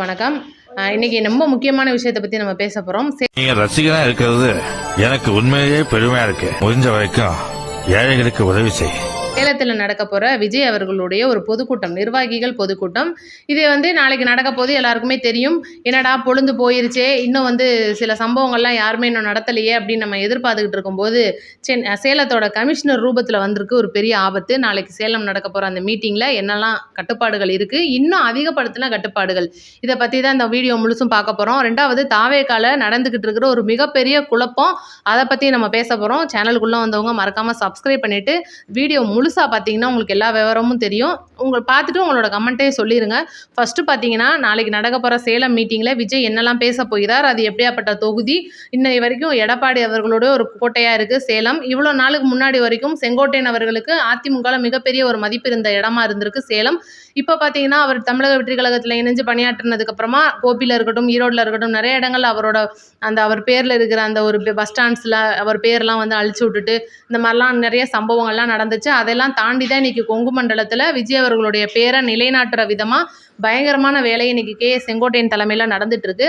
வணக்கம். இன்னைக்கு ரொம்ப முக்கியமான விஷயத்தை பத்தி நம்ம பேச போறோம். நீங்க ரசிகனா இருக்கிறது எனக்கு உண்மையிலேயே பெருமையா இருக்கு. முடிஞ்ச வரைக்கும் ஏழைகளுக்கு உதவி செய்யும் சேலத்தில் நடக்க போகிற விஜய் அவர்களுடைய ஒரு பொதுக்கூட்டம் நிர்வாகிகள் பொதுக்கூட்டம். இது வந்து நாளைக்கு நடக்க போது எல்லாருக்குமே தெரியும். என்னடா பொழுந்து போயிருச்சே இன்னும் வந்து சில சம்பவங்கள்லாம் யாருமே இன்னும் நடத்தலையே அப்படின்னு நம்ம எதிர்பார்த்துக்கிட்டு இருக்கும்போது சென் சேலத்தோட கமிஷனர் ரூபத்தில் வந்திருக்கு ஒரு பெரிய ஆபத்து. நாளைக்கு சேலம் நடக்க போகிற அந்த மீட்டிங்கில் என்னெல்லாம் கட்டுப்பாடுகள் இருக்குது இன்னும் அதிகப்படுத்தின கட்டுப்பாடுகள். இதை பற்றி தான் இந்த வீடியோ முழுசும் பார்க்க போகிறோம் ரெண்டாவது தாவேக்கால நடந்துக்கிட்டு இருக்கிற ஒரு மிகப்பெரிய குழப்பம். அதை பற்றி நம்ம பேச போகிறோம் சேனலுக்குள்ளே வந்தவங்க மறக்காமல் சப்ஸ்கிரைப் பண்ணிவிட்டு வீடியோ முழுசாக பார்த்தீங்கன்னா உங்களுக்கு எல்லா விவரமும் தெரியும். உங்களை பார்த்துட்டு உங்களோட கமெண்ட்டே சொல்லிடுங்க ஃபஸ்ட்டு பார்த்தீங்கன்னா நாளைக்கு நடக்க போகிற சேலம் மீட்டிங்கில் விஜய் என்னெல்லாம் பேச போகிறார் அது எப்படியாப்பட்ட தொகுதி? இன்னை வரைக்கும் எடப்பாடி அவர்களோட ஒரு கோட்டையாக இருக்குது சேலம். இவ்வளோ நாளுக்கு முன்னாடி வரைக்கும் செங்கோட்டையன் அவர்களுக்கு அதிமுகவில் மிகப்பெரிய ஒரு மதிப்பு இருந்த இடமா இருந்திருக்கு சேலம். இப்போ பார்த்தீங்கன்னா அவர் தமிழக வெற்றி கழகத்தில் இணைஞ்சு பணியாற்றினதுக்கப்புறமா கோபியில் இருக்கட்டும் ஈரோட்டில் இருக்கட்டும் நிறைய இடங்கள் அவரோட அந்த அவர் பேரில் இருக்கிற அந்த ஒரு பஸ் ஸ்டாண்ட்ஸில் அவர் பேர்லாம் வந்து அழிச்சு விட்டுட்டு இந்த மாதிரிலாம் நிறைய சம்பவங்கள்லாம் நடந்துச்சு. அதை அதெல்லாம் தாண்டி தான் இன்னைக்கு கொங்கு மண்டலத்தில் விஜய் அவர்களுடைய பேரை நிலைநாட்டுற விதமாக பயங்கரமான வேலை இன்னைக்கு கே செங்கோட்டையன் தலைமையில் நடந்துட்டுருக்கு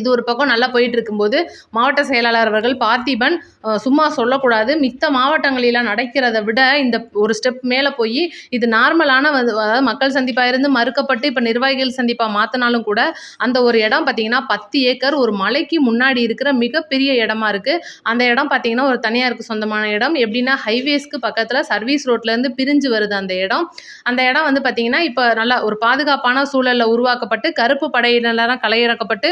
இது ஒரு பக்கம் நல்லா போயிட்டு இருக்கும்போது மாவட்ட செயலாளர் அவர்கள் பார்த்திபன் சும்மா சொல்லக்கூடாது. மித்த மாவட்டங்களிலாம் நடக்கிறத விட இந்த ஒரு ஸ்டெப் மேலே போய் இது நார்மலான வந்து அதாவது மக்கள் சந்திப்பாக இருந்து மறுக்கப்பட்டு இப்போ நிர்வாகிகள் சந்திப்பாக மாற்றினாலும் கூட அந்த ஒரு இடம் பார்த்தீங்கன்னா பத்து ஏக்கர் ஒரு மலைக்கு முன்னாடி இருக்கிற மிகப்பெரிய இடமா இருக்குது அந்த இடம் பார்த்தீங்கன்னா ஒரு தனியாருக்கு சொந்தமான இடம். எப்படின்னா ஹைவேஸ்க்கு பக்கத்தில் சர்வீஸ் ரோட்லேருந்து பிரிஞ்சு வருது அந்த இடம். அந்த இடம் வந்து பார்த்தீங்கன்னா இப்போ நல்லா ஒரு பாதுகாப்பான சூழலில் உருவாக்கப்பட்டு கருப்பு படையினரெலாம் கலையிறக்கப்பட்டு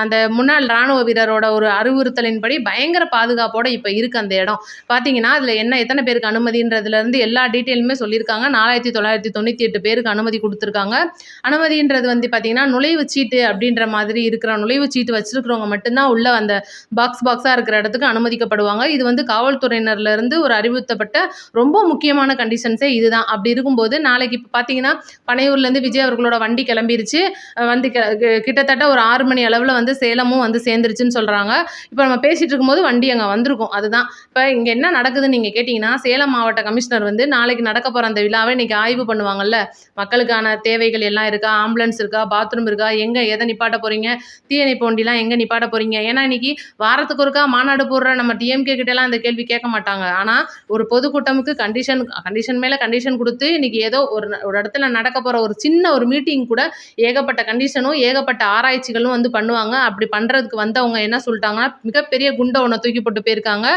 அந்த முன்னாள் ராணுவ வீரரோட ஒரு அறிவுறுத்தலின்படி பயங்கர பாதுகாப்போட இப்போ இருக்கு அந்த இடம். பார்த்தீங்கன்னா அதில் என்ன எத்தனை பேருக்கு அனுமதின்றதுலேருந்து எல்லா டீட்டெயிலுமே சொல்லியிருக்காங்க. நாலாயிரத்தி தொள்ளாயிரத்தி தொண்ணூற்றி எட்டு பேருக்கு அனுமதி கொடுத்துருக்காங்க. அனுமதின்றது வந்து பார்த்தீங்கன்னா நுழைவு சீட்டு அப்படின்ற மாதிரி இருக்கிற நுழைவு சீட்டு வச்சிருக்கிறவங்க மட்டும்தான் உள்ள அந்த பாக்ஸ் பாக்ஸாக இருக்கிற இடத்துக்கு அனுமதிக்கப்படுவாங்க. இது வந்து காவல்துறையினர்லேருந்து ஒரு அறிவுறுத்தப்பட்ட ரொம்ப முக்கியமான கண்டிஷன்ஸே இதுதான். அப்படி இருக்கும்போது நாளைக்கு இப்போ பார்த்தீங்கன்னா பனையூர்லேருந்து விஜய் அவர்களோட வண்டி கிளம்பிருச்சு. வந்து கிட்டத்தட்ட ஒரு ஆறு மணி அளவில் வந்து சேலமும் வந்து சேர்ந்துருச்சுன்னு சொல்கிறாங்க இப்போ நம்ம பேசிகிட்டு இருக்கும்போது வண்டி அங்கே வந்திருக்கும். அதுதான். இப்போ இங்கே என்ன நடக்குதுன்னு நீங்கள் கேட்டிங்கன்னா சேலம் மாவட்ட கமிஷனர் வந்து நாளைக்கு நடக்க போகிற அந்த விழாவை இன்றைக்கி ஆய்வு பண்ணுவாங்கல்ல. மக்களுக்கான தேவைகள் எல்லாம் இருக்கா? ஆம்புலன்ஸ் இருக்கா? பாத்ரூம் இருக்கா? எங்கே எதை நிப்பாட்ட போகிறீங்க தீயணைப்பு வண்டிலாம் எங்கே நிப்பாட்ட போகிறீங்க ஏன்னா இன்றைக்கி வாரத்துக்கு ஒருக்கா மாநாடு போடுற நம்ம டிஎம்கே கிட்டலாம் அந்த கேள்வி கேட்க மாட்டாங்க. ஆனால் ஒரு பொதுக்கூட்டமுக்கு கண்டிஷன் கண்டிஷன் மேலே கண்டிஷன் கொடுத்து இன்றைக்கி ஏதோ ஒரு ஒரு இடத்துல நடக்க போகிற ஒரு சின்ன ஒரு மீட்டிங் கூட ஏகப்பட்ட கண்டிஷனும் ஏகப்பட்ட ஆராய்ச்சிகளும் வந்து பண்ணுவாங்க. அப்படி பண்ணுறதுக்கு வந்தவங்க என்ன சொல்லிட்டாங்கன்னா மிகப்பெரிய குண்டை ஒன்று தூக்கி போட்டு போயிருக்காங்க.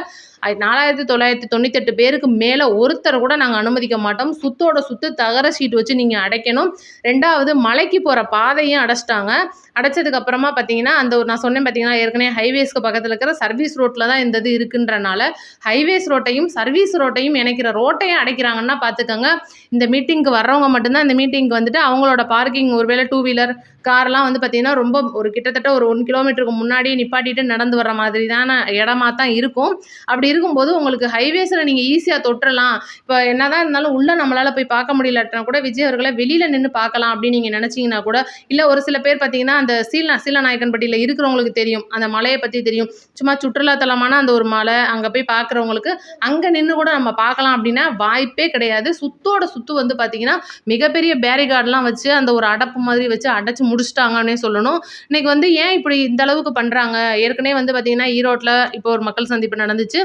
நாலாயிரத்தி தொள்ளாயிரத்தி தொண்ணூத்தெட்டு பேருக்கு மேலே ஒருத்தரை கூட நாங்கள் அனுமதிக்க மாட்டோம். சுத்தோட சுத்து தகர சீட் வச்சு நீங்கள் அடைக்கணும். ரெண்டாவது மலைக்கு போகிற பாதையும் அடைச்சிட்டாங்க. அடைச்சதுக்கு அப்புறமா பார்த்தீங்கன்னா அந்த ஒரு நான் சொன்னேன் பார்த்தீங்கன்னா ஏற்கனவே ஹைவேஸ்க்கு பக்கத்தில் இருக்கிற சர்வீஸ் ரோட்டில் தான் இந்த இது இருக்குன்றனால ஹைவேஸ் ரோட்டையும் சர்வீஸ் ரோட்டையும் இணைக்கிற ரோட்டையும் அடைக்கிறாங்கன்னா பார்த்துக்கோங்க இந்த மீட்டிங்க்கு வர்றவங்க மட்டும்தான் இந்த மீட்டிங்க்கு வந்துட்டு அவங்களோட பார்க்கிங் ஒருவேளை டூ வீலர் கார்லாம் வந்து பார்த்தீங்கன்னா ரொம்ப ஒரு கிட்டத்தட்ட ஒரு ஒன் கிலோமீட்டருக்கு முன்னாடியே நிப்பாட்டிட்டு நடந்து வர மாதிரி தான இடமா தான் இருக்கும். அப்படி இருக்கும்போது உங்களுக்கு ஹைவேஸில் நீங்கள் ஈஸியாக தொட்டுறலாம். இப்போ என்னதான் இருந்தாலும் உள்ளே நம்மளால் போய் பார்க்க முடியலட்டினா கூட விஜய் அவர்களை வெளியில் நின்று பார்க்கலாம் அப்படின்னு நீங்கள் நினச்சிங்கன்னா கூட இல்லை ஒரு சில பேர் பார்த்தீங்கன்னா அந்த சீல சீலநாயக்கன்பட்டியில் இருக்கிறவங்களுக்கு தெரியும். அந்த மலையை பற்றி தெரியும். சும்மா சுற்றுலாத்தலமான அந்த ஒரு மலை அங்கே போய் பார்க்குறவங்களுக்கு அங்கே நின்று கூட நம்ம பார்க்கலாம் அப்படின்னா வாய்ப்பே கிடையாது. சுத்தோட சுத்து வந்து பார்த்தீங்கன்னா மிகப்பெரிய பேரிகார்டெலாம் வச்சு அந்த ஒரு அடப்பு மாதிரி வச்சு அடைச்சி முடிச்சிட்டாங்கன்னே சொல்லணும். இன்னைக்கு வந்து ஏன் இப்படி இந்த அளவுக்கு பண்ணுறாங்க ஏற்கனவே வந்து பார்த்தீங்கன்னா ஈரோட்டில் இப்போ ஒரு மக்கள் சந்திப்பு நடந்துச்சு.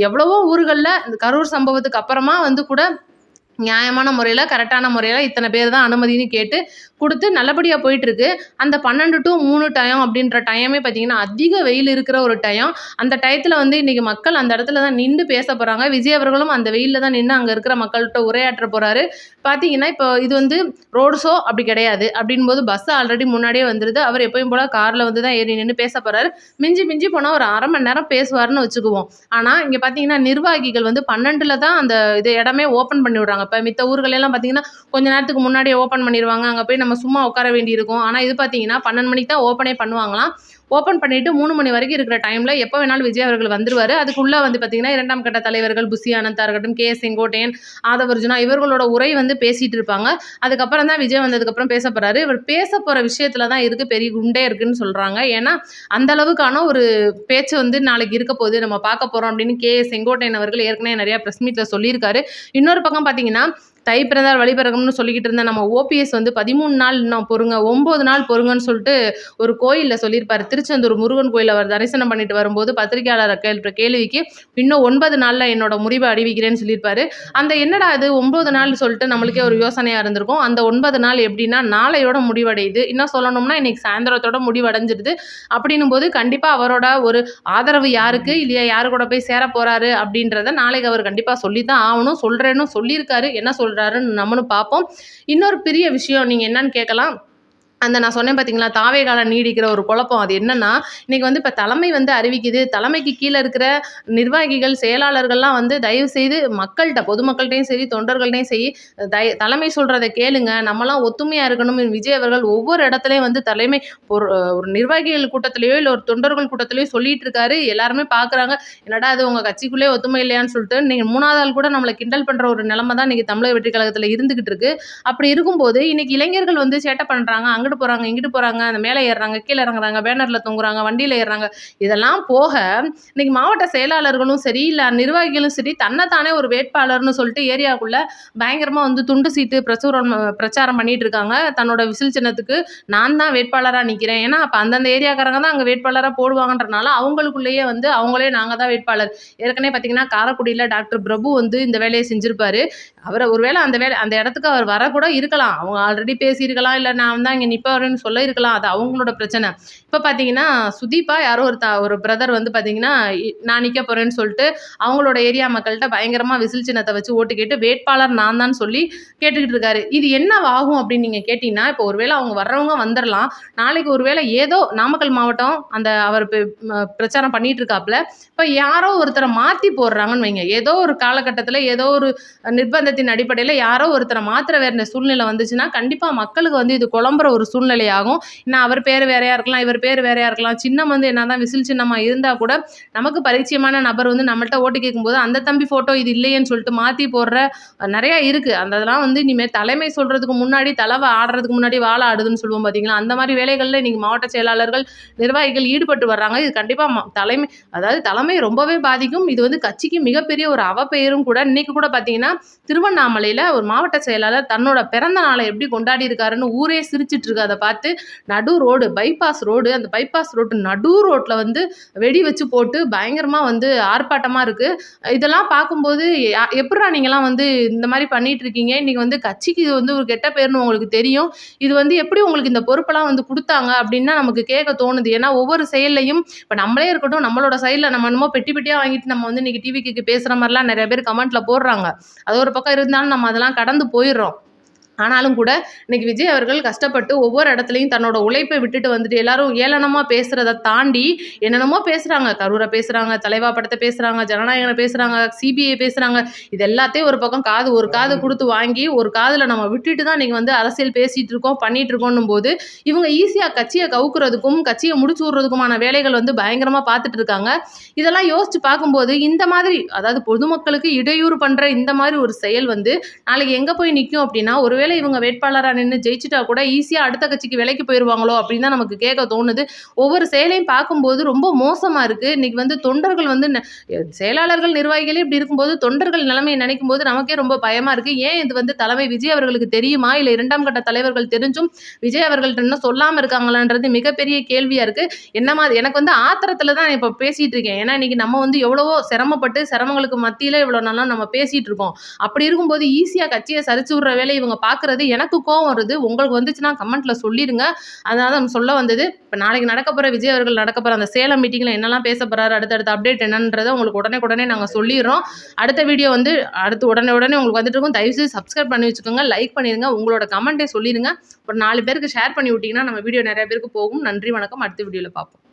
எவ்வளவோ ஊர்களில் இந்த கரூர் சம்பவத்துக்கு அப்புறமா வந்து கூட நியாயமான முறையில் கரெக்டான முறையில் இத்தனை பேர் தான் அனுமதின்னு கேட்டு கொடுத்து நல்லபடியாக போயிட்டுருக்கு. அந்த பன்னெண்டு டு மூணு டயம் அப்படின்ற டைமே பார்த்தீங்கன்னா அதிக வெயில் இருக்கிற ஒரு டயம் அந்த டயத்தில் வந்து இன்றைக்கி மக்கள் அந்த இடத்துல தான் நின்று பேச போகிறாங்க விஜய் அவர்களும் அந்த வெயிலில் தான் நின்று அங்கே இருக்கிற மக்கள்கிட்ட உரையாற்ற போகிறாரு பார்த்தீங்கன்னா இப்போ இது வந்து ரோடு ஷோ அப்படி கிடையாது. அப்படின்போது பஸ் ஆல்ரெடி முன்னாடியே வந்துடுது அவர் எப்பயும் போல் காரில் வந்து தான் ஏறி நின்று பேச போகிறாரு மிஞ்சி மிஞ்சி போனால் ஒரு அரை மணி நேரம் பேசுவார்னு வச்சுக்குவோம். ஆனால் இங்கே பார்த்தீங்கன்னா நிர்வாகிகள் வந்து பன்னெண்டில் தான் அந்த இது இடமே ஓப்பன் பண்ணி விடுறாங்க. இப்போ மித்த ஊர்களெல்லாம் பார்த்தீங்கன்னா கொஞ்ச நேரத்துக்கு முன்னாடியே ஓப்பன் பண்ணிடுவாங்க அங்கே போய் நம்ம சும்மா உட்கார வேண்டியிருக்கும். ஆனால் இது பார்த்தீங்கன்னா பன்னெண்டு மணிக்கு தான் ஓப்பனே பண்ணுவாங்களாம். ஓப்பன் பண்ணிட்டு மூணு மணி வரைக்கும் இருக்கிற டைமில் எப்போ வேணாலும் விஜய் அவர்கள் வந்துருவார். அதுக்குள்ளே வந்து பார்த்தீங்கன்னா இரண்டாம் கட்ட தலைவர்கள் புசி ஆனந்தா இருக்கட்டும் கே செங்கோட்டையன் ஆதவர்ஜுனா இவர்களோட உரை வந்து பேசிகிட்டு இருப்பாங்க. அதுக்கப்புறம் தான் விஜய் வந்ததுக்கப்புறம் பேச போகிறாரு இவர் பேச போகிற விஷயத்தில் தான் இருக்குது பெரிய குண்டே இருக்குன்னு சொல்கிறாங்க ஏன்னா அந்த அளவுக்கான ஒரு பேச்சு வந்து நாளைக்கு இருக்க போகுது. நம்ம பார்க்க போகிறோம் அப்படின்னு கே செங்கோட்டையன் அவர்கள் ஏற்கனவே நிறையா ப்ரெஸ் மீட்டில் சொல்லியிருக்காரு. இன்னொரு பக்கம் பார்த்தீங்கன்னா தை பிறந்தால் வழி பிறகும்னு சொல்லிக்கிட்டு இருந்த நம்ம ஓபிஎஸ் வந்து பதிமூணு நாள் இன்னும் பொறுங்க ஒம்பது நாள் பொறுங்கன்னு சொல்லிட்டு ஒரு கோயிலில் சொல்லியிருப்பார். திருச்செந்தூர் முருகன் கோயிலில் அவர் தரிசனம் பண்ணிட்டு வரும்போது பத்திரிகையாளர் கேள்வி கேள்விக்கு இன்னும் ஒன்பது நாளில் என்னோட முடிவை அறிவிக்கிறேன்னு சொல்லியிருப்பாரு. அந்த என்னடா அது ஒம்பது நாள் சொல்லிட்டு நம்மளுக்கே ஒரு யோசனையாக இருந்திருக்கும். அந்த ஒன்பது நாள் எப்படின்னா நாளையோட முடிவடையுது. இன்னும் சொல்லணும்னா இன்னைக்கு சாயந்தரத்தோட முடிவடைஞ்சிருது அப்படின்னும் போது கண்டிப்பாக அவரோட ஒரு ஆதரவு யாருக்கு? இல்லையா யாரு கூட போய் சேர போறாரு அப்படின்றத நாளைக்கு அவர் கண்டிப்பாக சொல்லி தான் ஆகணும். சொல்கிறேன்னு சொல்லியிருக்காரு. என்ன சொல் சொல்கிறாருன்னு நம்மளும் பார்ப்போம். இன்னொரு பெரிய விஷயம் நீங்கள் என்னன்னு கேட்கலாம். அந்த நான் சொன்னேன் பார்த்தீங்களா தாவே காலம் நீடிக்கிற ஒரு குழப்பம். அது என்னன்னா இன்னைக்கு வந்து இப்போ தலைமை வந்து அறிவிக்குது. தலைமைக்கு கீழே இருக்கிற நிர்வாகிகள் செயலாளர்கள்லாம் வந்து தயவு செய்து மக்கள்கிட்ட பொதுமக்கள்கிட்டையும் சரி தொண்டர்கள்டையும் சரி தய தலைமை சொல்கிறத கேளுங்க. நம்மலாம் ஒத்துமையாக இருக்கணும். விஜய் அவர்கள் ஒவ்வொரு இடத்துலையும் வந்து தலைமை ஒரு ஒரு நிர்வாகிகள் கூட்டத்திலேயோ இல்லை ஒரு தொண்டர்கள் கூட்டத்திலேயோ சொல்லிட்டு இருக்காரு. எல்லாருமே பார்க்குறாங்க என்னடா அது உங்கள் கட்சிக்குள்ளே ஒத்துமை இல்லையான்னு சொல்லிட்டு நீங்கள் மூணாவது ஆள் கூட நம்மளை கிண்டல் பண்ணுற ஒரு நிலைமை தான் இன்னைக்கு தமிழக வெற்றி கழகத்தில் இருந்துக்கிட்டு இருக்கு. அப்படி இருக்கும்போது இன்னைக்கு இளைஞர்கள் வந்து சேட்டை பண்ணுறாங்க அங்கிட்டு போகிறாங்க இங்கிட்டு போகிறாங்க அந்த மேலே ஏறுறாங்க கீழே இறங்குறாங்க பேனரில் தொங்குறாங்க வண்டியில் ஏறுறாங்க. இதெல்லாம் போக இன்றைக்கி மாவட்ட செயலாளர்களும் சரி இல்லை நிர்வாகிகளும் சரி தன்னைத்தானே ஒரு வேட்பாளர்னு சொல்லிட்டு ஏரியாவுக்குள்ளே பயங்கரமாக வந்து துண்டு சீட்டு பிரசுரம் பிரச்சாரம் பண்ணிகிட்டு இருக்காங்க. தன்னோட விசில் சின்னத்துக்கு நான் தான் வேட்பாளராக நிற்கிறேன் ஏன்னா அப்போ அந்தந்த ஏரியாக்காரங்க தான் அங்கே வேட்பாளராக போடுவாங்கன்றனால அவங்களுக்குள்ளேயே வந்து அவங்களே நாங்கள் தான் வேட்பாளர். ஏற்கனவே பார்த்தீங்கன்னா காரைக்குடியில் டாக்டர் பிரபு வந்து இந்த வேலையை செஞ்சிருப்பாரு. அவரை ஒருவேளை அந்த வேலை அந்த இடத்துக்கு அவர் வரக்கூட இருக்கலாம். அவங்க ஆல்ரெடி பேசியிருக்கலாம் இல்லை நான் தான் இங்கே நிற்பவரேன்னு சொல்ல இருக்கலாம். அது அவங்களோட பிரச்சனை. இப்போ பார்த்தீங்கன்னா சுதீப்பா யாரோ ஒரு த ஒரு பிரதர் வந்து பார்த்தீங்கன்னா இ- நான் நிற்க போகிறேன்னு சொல்லிட்டு அவங்களோட ஏரியா மக்கள்கிட்ட பயங்கரமாக விசில் சின்னத்தை வச்சு ஓட்டு கேட்டு வேட்பாளர் நான் தான் சொல்லி கேட்டுக்கிட்டு இருக்காரு. இது என்ன ஆகும் அப்படின்னு நீங்கள் கேட்டிங்கன்னா இப்போ ஒருவேளை அவங்க வர்றவங்க வந்துடலாம் நாளைக்கு ஒருவேளை ஏதோ நாமக்கல் மாவட்டம் அந்த அவர் பிரச்சாரம் பண்ணிட்டு இருக்காப்புல இப்போ யாரோ ஒருத்தரை மாற்றி போடுறாங்கன்னு வைங்க. ஏதோ ஒரு காலகட்டத்தில் ஏதோ ஒரு நிர்பந்தத்தின் அடிப்படையில் யாரோ ஒருத்தரை மாத்திர வேற சூழ்நிலை வந்துச்சுன்னா கண்டிப்பாக மக்களுக்கு வந்து இது குழம்புற ஒரு சூழ்நிலையாகும். ஏன்னா அவர் பேர் வேறையாக இருக்கலாம் இவர் பேர் வேறையாக இருக்கலாம் சின்னம் வந்து என்னதான் விசில் சின்னமாக இருந்தால் கூட நமக்கு பரிச்சயமான நபர் வந்து நம்மள்ட்ட ஓட்டு கேட்கும்போது அந்த தம்பி ஃபோட்டோ இது இல்லையேன்னு சொல்லிட்டு மாற்றி போடுற நிறையா இருக்குது அந்த இதெல்லாம் வந்து இனிமேல் தலைமை சொல்கிறதுக்கு முன்னாடி தலைவை ஆடுறதுக்கு முன்னாடி வாழை ஆடுதுன்னு சொல்லுவோம் பார்த்தீங்களா அந்த மாதிரி வேலைகளில் இன்றைக்கி மாவட்ட செயலாளர்கள் நிர்வாகிகள் ஈடுபட்டு வர்றாங்க. இது கண்டிப்பாக தலைமை அதாவது தலைமை ரொம்பவே பாதிக்கும். இது வந்து கட்சிக்கு மிகப்பெரிய ஒரு அவப்பெயரும் கூட இன்னைக்கு கூட பார்த்தீங்கன்னா திருவண்ணாமலையில் ஒரு மாவட்ட செயலாளர் தன்னோட பிறந்த நாளை எப்படி கொண்டாடி இருக்காருன்னு ஊரே சிரிச்சிட்டு இருக்கு. அதை பார்த்து நடு ரோடு பைபாஸ் ரோடு அந்த பைபாஸ் ரோடு நடு ரோட்டில் வந்து வெடி வச்சு போட்டு பயங்கரமாக வந்து ஆர்ப்பாட்டமாக இருக்குது இதெல்லாம் பார்க்கும்போது யா- நீங்களாம் வந்து இந்த மாதிரி பண்ணிட்டு இருக்கீங்க? இன்றைக்கி வந்து கட்சிக்கு இது வந்து ஒரு கெட்ட பேர்னு உங்களுக்கு தெரியும். இது வந்து எப்படி உங்களுக்கு இந்த பொறுப்பெல்லாம் வந்து கொடுத்தாங்க அப்படின்னா நமக்கு கேட்க தோணுது. ஏன்னா ஒவ்வொரு செயல்லையும் இப்போ நம்மளே இருக்கட்டும் நம்மளோட சைடில் நம்ம என்னமோ பெட்டி பெட்டியாக வாங்கிட்டு நம்ம வந்து இன்னைக்கு டிவிக்கு பேசுகிற மாதிரிலாம் நிறைய பேர் கமெண்ட்டில் போடுறாங்க. அது ஒரு பக்கம் இருந்தாலும் நம்ம அதெல்லாம் கடந்து போயிடுறோம். ஆனாலும் கூட இன்னைக்கு விஜய் அவர்கள் கஷ்டப்பட்டு ஒவ்வொரு இடத்துலையும் தன்னோட உழைப்பை விட்டுட்டு வந்துட்டு எல்லாரும் ஏளனமாக பேசுகிறத தாண்டி என்னென்னமோ பேசுகிறாங்க கரூரை பேசுகிறாங்க தலைவா படத்தை பேசுகிறாங்க ஜனநாயகனை பேசுகிறாங்க சிபிஐ பேசுகிறாங்க இது எல்லாத்தையும் ஒரு பக்கம் காது ஒரு காது கொடுத்து வாங்கி ஒரு காதில் நம்ம விட்டுட்டு தான் நீங்கள் வந்து அரசியல் பேசிகிட்டு இருக்கோம் பண்ணிட்டு இருக்கோன்னும் போது இவங்க ஈஸியாக கட்சியை கவுக்குறதுக்கும் கட்சியை முடிச்சு விட்றதுக்குமான வேலைகள் வந்து பயங்கரமாக பார்த்துட்டு இருக்காங்க. இதெல்லாம் யோசிச்சு பார்க்கும்போது இந்த மாதிரி அதாவது பொதுமக்களுக்கு இடையூறு பண்ணுற இந்த மாதிரி ஒரு செயல் வந்து நாளைக்கு எங்கே போய் நிற்கும் அப்படின்னா ஒருவேளை இவங்க வேட்பாளராக நின்று ஜெயிச்சிட்டா கூட ஈஸியாக அடுத்த கட்சிக்கு விலைக்கு போயிடுவாங்களோ அப்படின்னு தான் நமக்கு கேட்க தோணுது. ஒவ்வொரு செயலையும் பார்க்கும்போது ரொம்ப மோசமாக இருக்குது இன்னைக்கு வந்து தொண்டர்கள் வந்து செயலாளர்கள் நிர்வாகிகளே இப்படி இருக்கும்போது தொண்டர்கள் நிலைமையை நினைக்கும் போது நமக்கே ரொம்ப பயமாக இருக்குது ஏன் இது வந்து தலைமை விஜய் அவர்களுக்கு தெரியுமா? இல்லை இரண்டாம் கட்ட தலைவர்கள் தெரிஞ்சும் விஜய் அவர்கள்ட்ட என்ன சொல்லாமல் இருக்காங்களான்றது மிகப்பெரிய கேள்வியாக இருக்குது என்ன மாதிரி எனக்கு வந்து ஆத்திரத்தில் தான் இப்போ பேசிகிட்டு இருக்கேன். ஏன்னா இன்றைக்கி நம்ம வந்து எவ்வளவோ சிரமப்பட்டு சிரமங்களுக்கு மத்தியில் இவ்வளோ நாளாக நம்ம பேசிகிட்டு இருக்கோம். அப்படி இருக்கும்போது ஈஸியாக கட்சியை சரிச்சு விட்ற வேலை இவங்க பார்க்குறது எனக்கு கோவம் வருது. உங்களுக்கு வந்துச்சுன்னா கமெண்ட்டில் சொல்லிடுங்க அதனால தான் சொல்ல வந்தது. இப்போ நாளைக்கு நடக்க போகிற விஜய் அவர்கள் நடக்க போகிற அந்த சேலம் மீட்டிங்கில் என்னெல்லாம் பேச போகிறாரு அடுத்தடுத்த அப்டேட் என்னன்றதை உங்களுக்கு உடனே உடனே நாங்கள் சொல்லிடுறோம். அடுத்த வீடியோ வந்து அடுத்து உடனே உடனே உங்களுக்கு வந்துட்டு இருக்கும். தயவுசெய்து சப்ஸ்கிரைப் பண்ணி வச்சுக்கோங்க. லைக் பண்ணிடுங்க. உங்களோட கமெண்ட்டே சொல்லிடுங்க. ஒரு நாலு பேருக்கு ஷேர் பண்ணி விட்டிங்கன்னா நம்ம வீடியோ நிறைய பேருக்கு போகும். நன்றி வணக்கம். அடுத்த வீடியோவில் பார்ப்போம்.